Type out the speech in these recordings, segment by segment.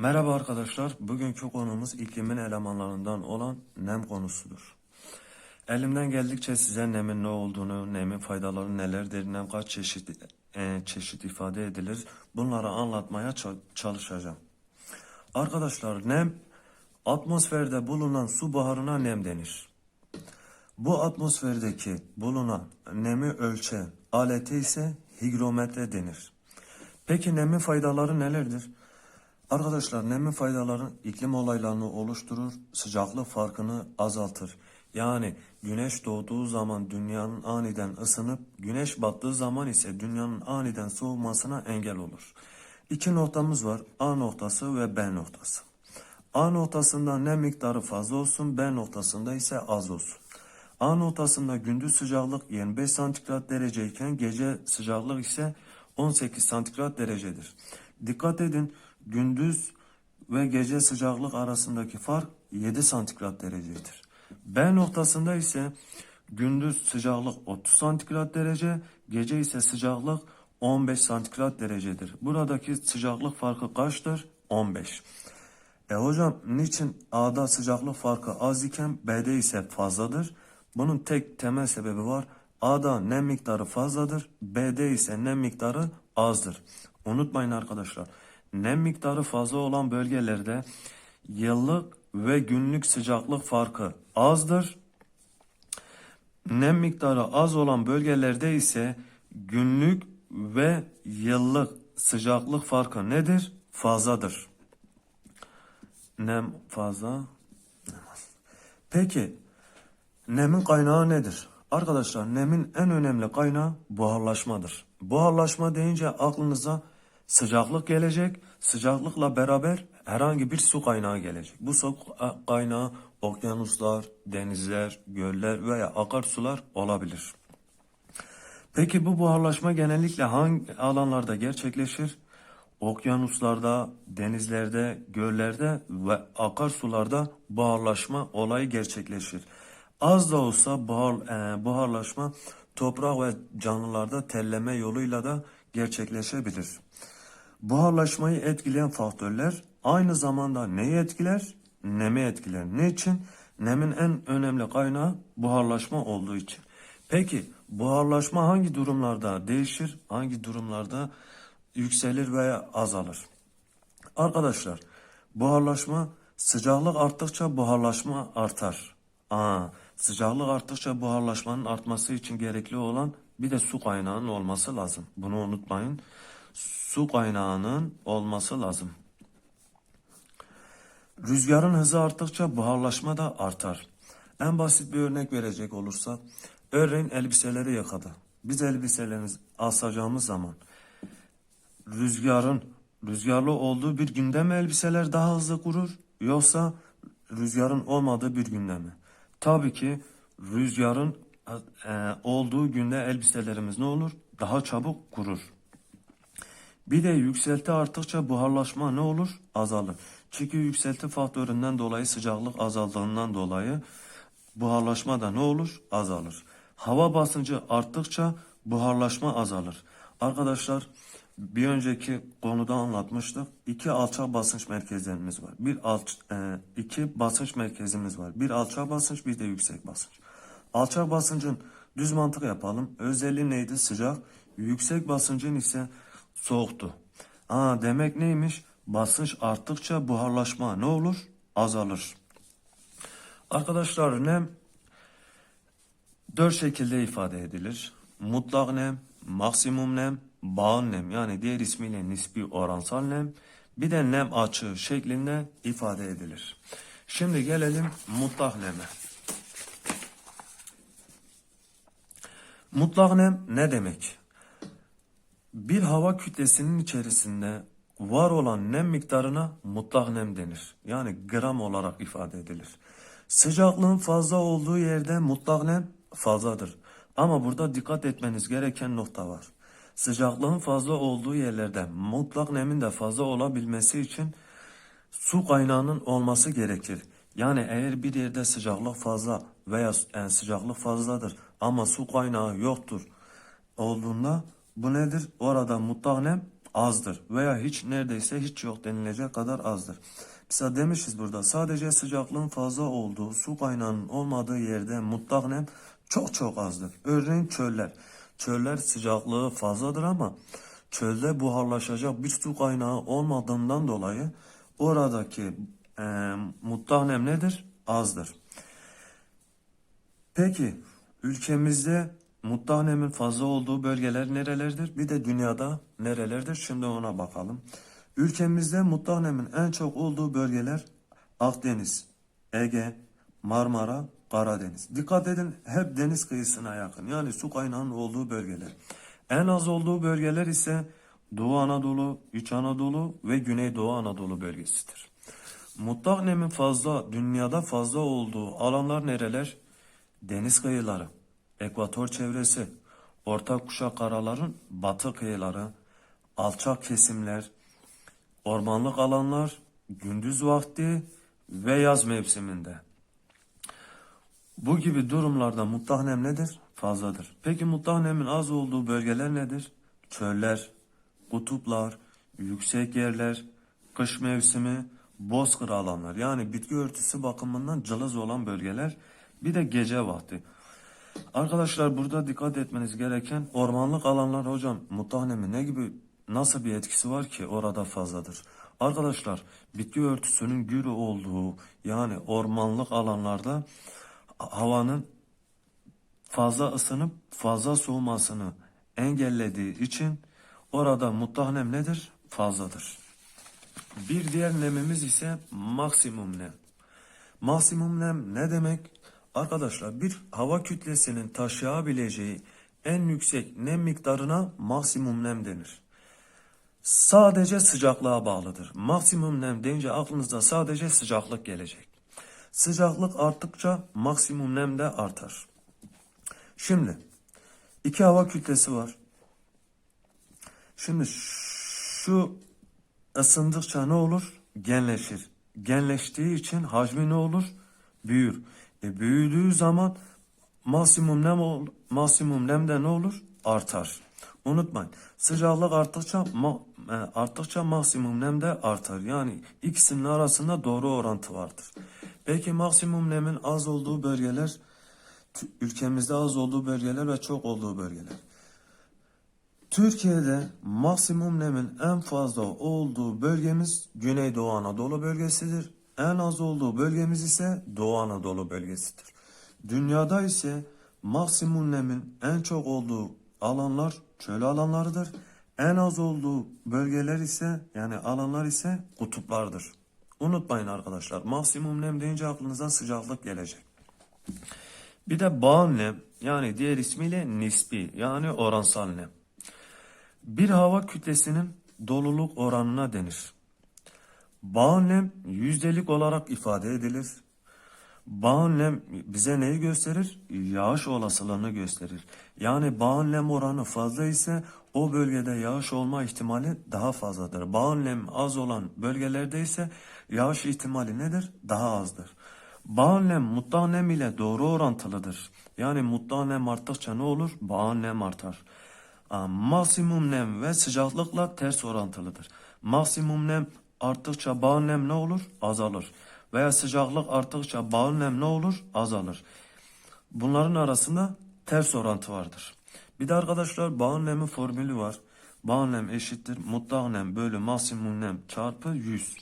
Merhaba arkadaşlar. Bugünkü konumuz iklimin elemanlarından olan nem konusudur. Elimden geldikçe size nemin ne olduğunu, nemin faydaları nelerdir, nem kaç çeşit e, çeşit ifade edilir, bunları anlatmaya ça- çalışacağım. Arkadaşlar nem atmosferde bulunan su buharına nem denir. Bu atmosferdeki bulunan nemi ölçen alete ise higrometre denir. Peki nemin faydaları nelerdir? Arkadaşlar nemin faydaları iklim olaylarını oluşturur, sıcaklık farkını azaltır. Yani güneş doğduğu zaman dünyanın aniden ısınıp, güneş battığı zaman ise dünyanın aniden soğumasına engel olur. İki noktamız var, A noktası ve B noktası. A noktasında nem miktarı fazla olsun, B noktasında ise az olsun. A noktasında gündüz sıcaklık 25 santigrat derece iken gece sıcaklık ise 18 santigrat derecedir. Dikkat edin gündüz ve gece sıcaklık arasındaki fark 7 santigrat derecedir. B noktasında ise gündüz sıcaklık 30 santigrat derece, gece ise sıcaklık 15 santigrat derecedir. Buradaki sıcaklık farkı kaçtır? 15. E hocam niçin A'da sıcaklık farkı az iken B'de ise fazladır? Bunun tek temel sebebi var. A'da nem miktarı fazladır, B'de ise nem miktarı azdır. Unutmayın arkadaşlar. Nem miktarı fazla olan bölgelerde yıllık ve günlük sıcaklık farkı azdır. Nem miktarı az olan bölgelerde ise günlük ve yıllık sıcaklık farkı nedir? Fazladır. Nem fazla. Peki nemin kaynağı nedir? Arkadaşlar nemin en önemli kaynağı buharlaşmadır. Buharlaşma deyince aklınıza sıcaklık gelecek. Sıcaklıkla beraber herhangi bir su kaynağı gelecek. Bu su kaynağı okyanuslar, denizler, göller veya akarsular olabilir. Peki bu buharlaşma genellikle hangi alanlarda gerçekleşir? Okyanuslarda, denizlerde, göllerde ve akarsularda buharlaşma olayı gerçekleşir. Az da olsa buhar, e, buharlaşma toprak ve canlılarda telleme yoluyla da gerçekleşebilir. Buharlaşmayı etkileyen faktörler aynı zamanda neyi etkiler? Nemi etkiler. Niçin? Nemin en önemli kaynağı buharlaşma olduğu için. Peki buharlaşma hangi durumlarda değişir? Hangi durumlarda yükselir veya azalır? Arkadaşlar buharlaşma sıcaklık arttıkça buharlaşma artar. Aa, sıcaklık arttıkça buharlaşmanın artması için gerekli olan bir de su kaynağının olması lazım. Bunu unutmayın. Su kaynağının olması lazım. Rüzgarın hızı arttıkça buharlaşma da artar. En basit bir örnek verecek olursa, örneğin elbiseleri yıkadı. Biz elbiselerimizi asacağımız zaman rüzgarın rüzgarlı olduğu bir günde mi elbiseler daha hızlı kurur yoksa rüzgarın olmadığı bir günde mi? Tabii ki rüzgarın e, olduğu günde elbiselerimiz ne olur? Daha çabuk kurur. Bir de yükselti arttıkça buharlaşma ne olur? Azalır. Çünkü yükselti faktöründen dolayı sıcaklık azaldığından dolayı buharlaşma da ne olur? Azalır. Hava basıncı arttıkça buharlaşma azalır. Arkadaşlar bir önceki konuda anlatmıştık. İki alçak basınç merkezlerimiz var. Bir alç, e, iki basınç merkezimiz var. Bir alçak basınç bir de yüksek basınç. Alçak basıncın düz mantık yapalım. Özelliği neydi? Sıcak. Yüksek basıncın ise soğuktu. Aa, demek neymiş? Basınç arttıkça buharlaşma ne olur? Azalır. Arkadaşlar nem dört şekilde ifade edilir. Mutlak nem, maksimum nem, bağın nem yani diğer ismiyle nispi oransal nem, bir de nem açığı şeklinde ifade edilir. Şimdi gelelim mutlak neme. Mutlak nem ne demek? Bir hava kütlesinin içerisinde var olan nem miktarına mutlak nem denir. Yani gram olarak ifade edilir. Sıcaklığın fazla olduğu yerde mutlak nem fazladır. Ama burada dikkat etmeniz gereken nokta var. Sıcaklığın fazla olduğu yerlerde mutlak nemin de fazla olabilmesi için su kaynağının olması gerekir. Yani eğer bir yerde sıcaklık fazla veya yani sıcaklık fazladır ama su kaynağı yoktur olduğunda bu nedir? Orada mutlak nem azdır veya hiç neredeyse hiç yok denilecek kadar azdır. Mesela demişiz burada sadece sıcaklığın fazla olduğu su kaynağının olmadığı yerde mutlak nem çok çok azdır. Örneğin çöller. Çöller sıcaklığı fazladır ama çölde buharlaşacak bir su kaynağı olmadığından dolayı oradaki e, mutlak nem nedir? Azdır. Peki ülkemizde mutlak nemin fazla olduğu bölgeler nerelerdir? Bir de dünyada nerelerdir? Şimdi ona bakalım. Ülkemizde mutlak nemin en çok olduğu bölgeler Akdeniz, Ege, Marmara, Karadeniz. Dikkat edin hep deniz kıyısına yakın. Yani su kaynağının olduğu bölgeler. En az olduğu bölgeler ise Doğu Anadolu, İç Anadolu ve Güneydoğu Anadolu bölgesidir. Mutlak nemin fazla, dünyada fazla olduğu alanlar nereler? Deniz kıyıları, ekvator çevresi, orta kuşak araların batı kıyıları, alçak kesimler, ormanlık alanlar, gündüz vakti ve yaz mevsiminde. Bu gibi durumlarda mutlak nem nedir? Fazladır. Peki mutlak nemin az olduğu bölgeler nedir? Çöller, kutuplar, yüksek yerler, kış mevsimi, bozkır alanlar yani bitki örtüsü bakımından cılız olan bölgeler bir de gece vakti. Arkadaşlar burada dikkat etmeniz gereken ormanlık alanlar hocam mutlak nemin ne gibi nasıl bir etkisi var ki orada fazladır. Arkadaşlar bitki örtüsünün gürü olduğu yani ormanlık alanlarda havanın fazla ısınıp fazla soğumasını engellediği için orada mutlak nem nedir? Fazladır. Bir diğer nemimiz ise maksimum nem. Maksimum nem ne demek? Arkadaşlar bir hava kütlesinin taşıyabileceği en yüksek nem miktarına maksimum nem denir. Sadece sıcaklığa bağlıdır. Maksimum nem deyince aklınızda sadece sıcaklık gelecek. Sıcaklık arttıkça maksimum nem de artar. Şimdi iki hava kütlesi var. Şimdi şu ısındıkça ne olur? Genleşir. Genleştiği için hacmi ne olur? Büyür. E büyüdüğü zaman maksimum nem ol, maksimum nem de ne olur? Artar. Unutmayın. Sıcaklık arttıkça ma- e, arttıkça maksimum nem de artar. Yani ikisinin arasında doğru orantı vardır. Peki maksimum nemin az olduğu bölgeler ülkemizde az olduğu bölgeler ve çok olduğu bölgeler. Türkiye'de maksimum nemin en fazla olduğu bölgemiz Güneydoğu Anadolu bölgesidir. En az olduğu bölgemiz ise Doğu Anadolu bölgesidir. Dünyada ise maksimum nemin en çok olduğu alanlar çöl alanlarıdır. En az olduğu bölgeler ise yani alanlar ise kutuplardır. Unutmayın arkadaşlar maksimum nem deyince aklınıza sıcaklık gelecek. Bir de bağın nem yani diğer ismiyle nispi yani oransal nem. Bir hava kütlesinin doluluk oranına denir. Bağın nem yüzdelik olarak ifade edilir. Bağın nem bize neyi gösterir? Yağış olasılığını gösterir. Yani bağın nem oranı fazla ise o bölgede yağış olma ihtimali daha fazladır. Bağın nem az olan bölgelerde ise yağış ihtimali nedir? Daha azdır. Bağın nem mutlak nem ile doğru orantılıdır. Yani mutlak nem arttıkça ne olur? Bağın nem artar. Maksimum nem ve sıcaklıkla ters orantılıdır. Maksimum nem arttıkça bağın nem ne olur? Azalır. Veya sıcaklık arttıkça bağın nem ne olur? Azalır. Bunların arasında ters orantı vardır. Bir de arkadaşlar bağın nemin formülü var. Bağın nem eşittir mutlak nem bölü maksimum nem çarpı 100.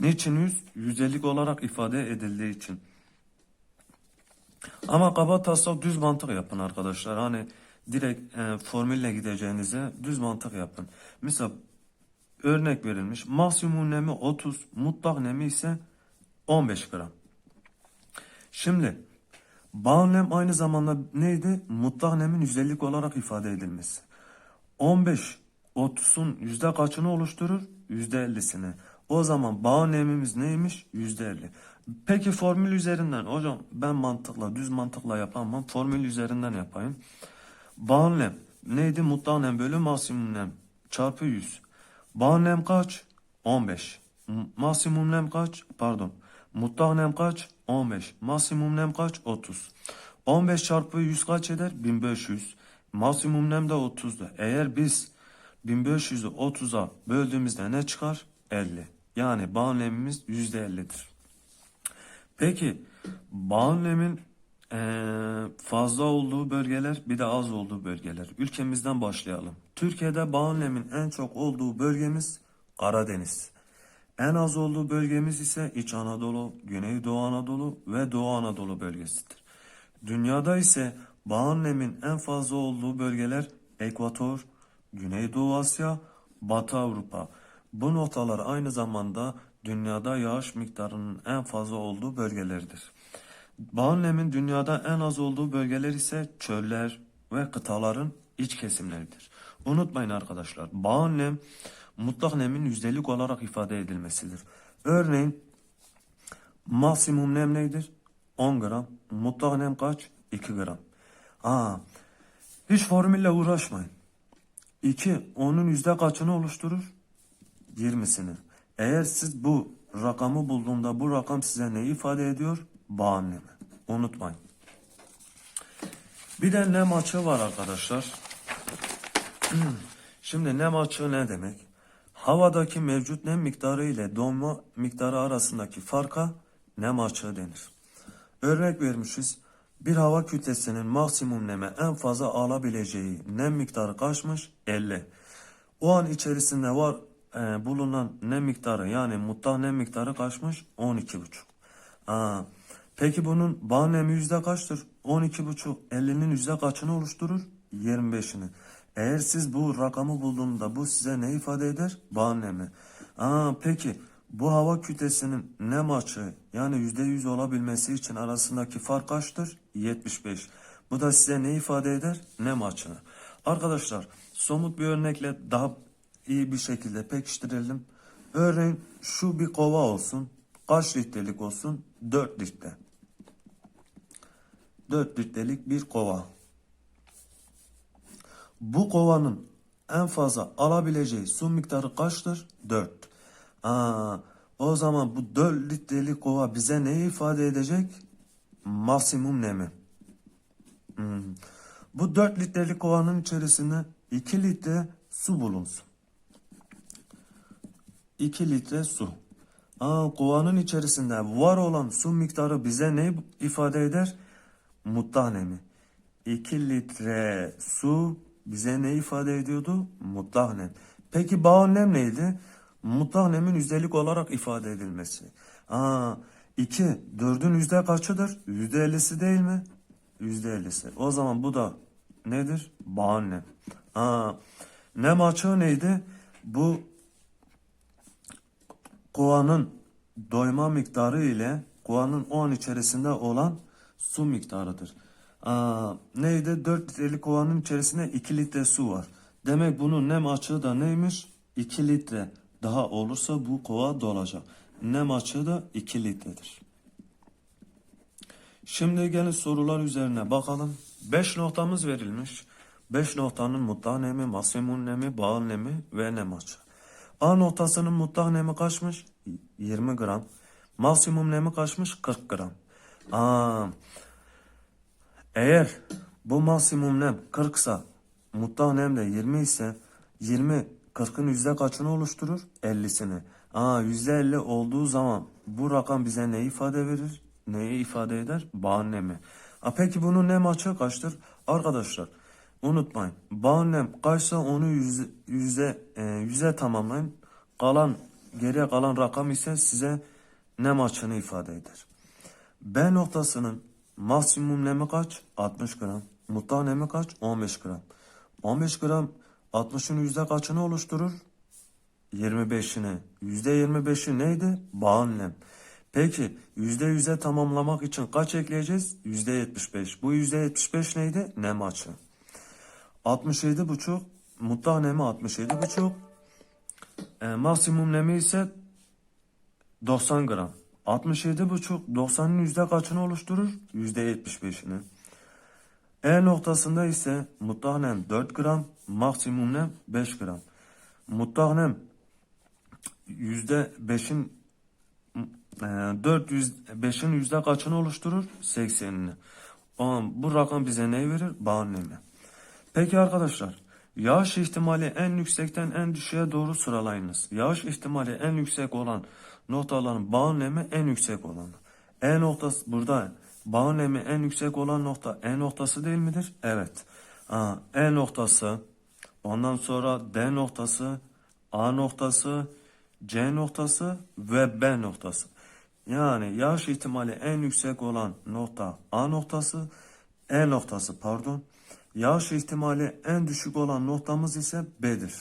Niçin 100? Yüzdelik olarak ifade edildiği için. Ama kaba taslak düz mantık yapın arkadaşlar. Hani direkt e, formülle gideceğinize düz mantık yapın. Mesela örnek verilmiş. Maksimum nemi 30, mutlak nemi ise 15 gram. Şimdi bağ nem aynı zamanda neydi? Mutlak nemin yüzdelik olarak ifade edilmesi. 15 30'un yüzde kaçını oluşturur? Yüzde 50'sini. O zaman bağ nemimiz neymiş? Yüzde 50. Peki formül üzerinden hocam ben mantıkla düz mantıkla yapamam. Formül üzerinden yapayım. Bağ nem neydi? Mutlak nem bölü maksimum nem çarpı 100. Bağ nem kaç? 15. M- Maksimum nem kaç? Pardon. Mutlak nem kaç? 15. Maksimum nem kaç? 30. 15 çarpı 100 kaç eder? 1500. Maksimum nem de 30'du. Eğer biz 1500'ü 30'a böldüğümüzde ne çıkar? 50. Yani bağın nemimiz %50'dir. Peki bağın nemin fazla olduğu bölgeler bir de az olduğu bölgeler. Ülkemizden başlayalım. Türkiye'de bağın nemin en çok olduğu bölgemiz Karadeniz. En az olduğu bölgemiz ise İç Anadolu, Güneydoğu Anadolu ve Doğu Anadolu bölgesidir. Dünyada ise bağın nemin en fazla olduğu bölgeler Ekvator, Güneydoğu Asya, Batı Avrupa. Bu noktalar aynı zamanda dünyada yağış miktarının en fazla olduğu bölgelerdir. Bağın nemin dünyada en az olduğu bölgeler ise çöller ve kıtaların iç kesimleridir. Unutmayın arkadaşlar, bağın nem mutlak nemin yüzdelik olarak ifade edilmesidir. Örneğin maksimum nem nedir? 10 gram. Mutlak nem kaç? 2 gram. Aa, hiç formülle uğraşmayın. 2 onun yüzde kaçını oluşturur? 20'sini. Eğer siz bu rakamı bulduğunda bu rakam size ne ifade ediyor? Bağın nemi. Unutmayın. Bir de nem açığı var arkadaşlar. Şimdi nem açığı ne demek? Havadaki mevcut nem miktarı ile donma miktarı arasındaki farka nem açığı denir. Örnek vermişiz. Bir hava kütlesinin maksimum neme en fazla alabileceği nem miktarı kaçmış? 50. O an içerisinde var e, bulunan nem miktarı yani mutlak nem miktarı kaçmış? 12,5. Aa, peki bunun bağ nemi yüzde kaçtır? 12,5 50'nin yüzde kaçını oluşturur? 25'ini. Eğer siz bu rakamı bulduğunda bu size ne ifade eder? Bağ nemi. Aa, peki bu hava kütlesinin nem açığı yani yüzde yüz olabilmesi için arasındaki fark kaçtır? 75. Bu da size ne ifade eder? Nem açığı. Arkadaşlar somut bir örnekle daha iyi bir şekilde pekiştirelim. Örneğin şu bir kova olsun. Kaç litrelik olsun? 4 litre. 4 litrelik bir kova. Bu kovanın en fazla alabileceği su miktarı kaçtır? 4. Aa, o zaman bu 4 litrelik kova bize neyi ifade edecek? Maksimum nemi. Hmm. Bu 4 litrelik kovanın içerisinde 2 litre su bulunsun. 2 litre su. Aa, kovanın içerisinde var olan su miktarı bize ne ifade eder? Mutlak nemi. 2 litre su bize ne ifade ediyordu? Mutlak nem. Peki bağın nem neydi? Mutlak nemin yüzdelik olarak ifade edilmesi. Aa, 2, 4'ün yüzde kaçıdır? Yüzde 50'si değil mi? Yüzde 50'si. O zaman bu da nedir? Bağın nem. Aa, nem açığı neydi? Bu kovanın doyma miktarı ile kovanın o an içerisinde olan su miktarıdır. Aa, neydi? 4 litrelik kovanın içerisinde 2 litre su var. Demek bunun nem açığı da neymiş? 2 litre daha olursa bu kova dolacak. Nem açığı da 2 litredir. Şimdi gelin sorular üzerine bakalım. 5 noktamız verilmiş. 5 noktanın mutlak nemi, maksimum nemi, bağıl nemi ve nem açığı. A noktasının mutlak nemi kaçmış? 20 gram. Maksimum nemi kaçmış? 40 gram. Aa, eğer bu maksimum nem 40 ise mutlak nem de 20 ise 20 40'ın yüzde kaçını oluşturur? 50'sini. Aa yüzde 50 olduğu zaman bu rakam bize ne ifade verir? Neyi ifade eder? Bağın nemi. A peki bunun nem açığı kaçtır? Arkadaşlar unutmayın. Bağın nem kaçsa onu yüzde, yüzde, e, yüze tamamlayın. Kalan geriye kalan rakam ise size nem açığını ifade eder. B noktasının maksimum nemi kaç? 60 gram. Mutlak nemi kaç? 15 gram. 15 gram 60'ın yüzde kaçını oluşturur? 25'ini. Yüzde 25'i neydi? Bağın nem. Peki yüzde yüze tamamlamak için kaç ekleyeceğiz? Yüzde 75. Bu yüzde 75 neydi? Nem açığı. 67 buçuk. Mutlak nemi 67 buçuk. E, maksimum nemi ise 90 gram. 67 buçuk 90'ın yüzde kaçını oluşturur? Yüzde 75'ini. E noktasında ise mutlak nem 4 gram, maksimum nem 5 gram. Mutlak nem yüzde 5'in e, 405'in yüzde kaçını oluşturur? 80'ini. O zaman bu rakam bize ne verir? Bağın nemi. Peki arkadaşlar Yağış ihtimali en yüksekten en düşüğe doğru sıralayınız. Yağış ihtimali en yüksek olan noktaların bağ nemi en yüksek olanı. E noktası burada bağ nemi en yüksek olan nokta E noktası değil midir? Evet. Aa, E noktası, ondan sonra D noktası, A noktası, C noktası ve B noktası. Yani yağış ihtimali en yüksek olan nokta A noktası, E noktası pardon. Yağış ihtimali en düşük olan noktamız ise B'dir.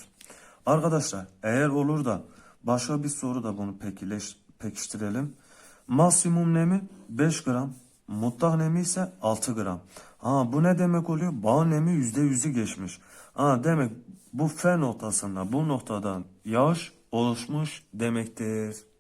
Arkadaşlar eğer olur da başka bir soru da bunu pekileş, pekiştirelim. Maksimum nemi 5 gram, mutlak nemi ise 6 gram. Ha, bu ne demek oluyor? Bağ nemi %100'ü geçmiş. Ha, demek bu F noktasında bu noktadan yağış oluşmuş demektir.